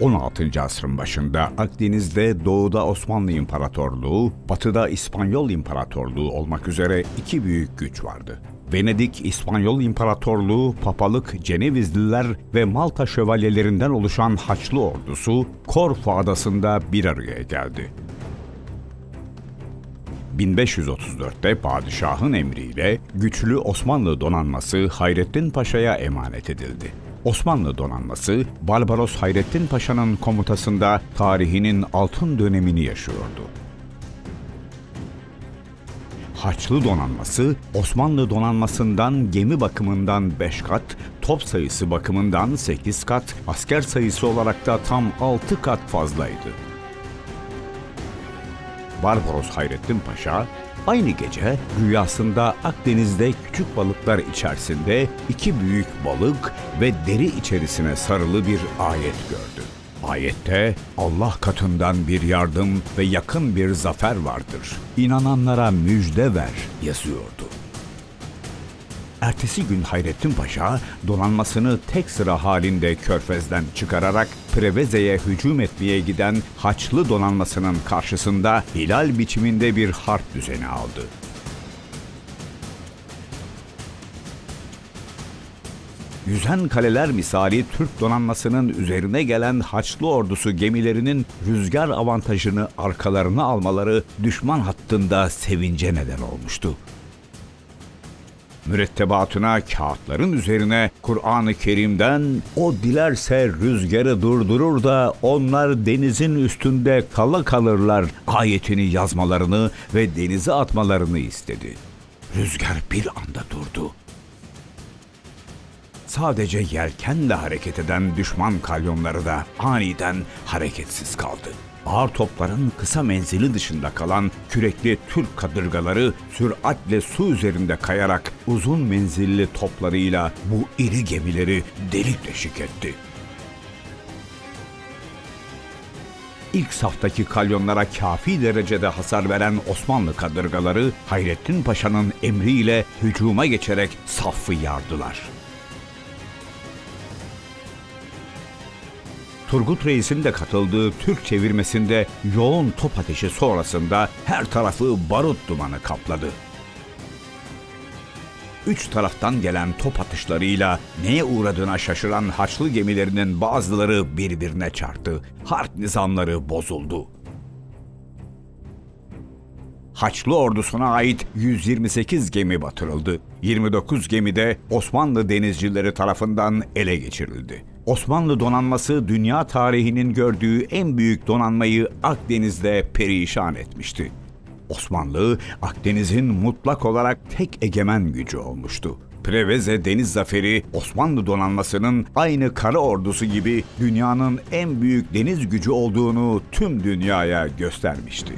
16. asrın başında Akdeniz'de doğuda Osmanlı İmparatorluğu, batıda İspanyol İmparatorluğu olmak üzere iki büyük güç vardı. Venedik İspanyol İmparatorluğu, Papalık, Cenevizliler ve Malta şövalyelerinden oluşan Haçlı ordusu Korfu adasında bir araya geldi. 1534'te padişahın emriyle güçlü Osmanlı donanması Hayrettin Paşa'ya emanet edildi. Osmanlı donanması Barbaros Hayrettin Paşa'nın komutasında tarihinin altın dönemini yaşıyordu. Haçlı donanması Osmanlı donanmasından gemi bakımından 5 kat, top sayısı bakımından 8 kat, asker sayısı olarak da tam 6 kat fazlaydı. Barbaros Hayrettin Paşa aynı gece rüyasında Akdeniz'de küçük balıklar içerisinde iki büyük balık ve deri içerisine sarılı bir ayet gördü. Ayette Allah katından bir yardım ve yakın bir zafer vardır. İnananlara müjde ver yazıyordu. Ertesi gün Hayrettin Paşa donanmasını tek sıra halinde körfezden çıkararak Preveze'ye hücum etmeye giden Haçlı donanmasının karşısında hilal biçiminde bir harp düzeni aldı. Yüzen kaleler misali Türk donanmasının üzerine gelen Haçlı ordusu gemilerinin rüzgar avantajını arkalarına almaları düşman hattında sevince neden olmuştu mürettebatına kağıtların üzerine Kur'an-ı Kerim'den o dilerse rüzgarı durdurur da onlar denizin üstünde kala kalırlar ayetini yazmalarını ve denize atmalarını istedi. Rüzgar bir anda durdu. Sadece yelkenle hareket eden düşman kalyonları da aniden hareketsiz kaldı ağır topların kısa menzili dışında kalan kürekli Türk kadırgaları süratle su üzerinde kayarak uzun menzilli toplarıyla bu iri gemileri delik deşik etti. İlk saftaki kalyonlara kafi derecede hasar veren Osmanlı kadırgaları Hayrettin Paşa'nın emriyle hücuma geçerek saffı yardılar. Turgut Reis'in de katıldığı Türk çevirmesinde yoğun top ateşi sonrasında her tarafı barut dumanı kapladı. Üç taraftan gelen top atışlarıyla neye uğradığına şaşıran Haçlı gemilerinin bazıları birbirine çarptı. Harp nizamları bozuldu. Haçlı ordusuna ait 128 gemi batırıldı. 29 gemi de Osmanlı denizcileri tarafından ele geçirildi. Osmanlı donanması dünya tarihinin gördüğü en büyük donanmayı Akdeniz'de perişan etmişti. Osmanlı, Akdeniz'in mutlak olarak tek egemen gücü olmuştu. Preveze Deniz Zaferi Osmanlı donanmasının aynı kara ordusu gibi dünyanın en büyük deniz gücü olduğunu tüm dünyaya göstermişti.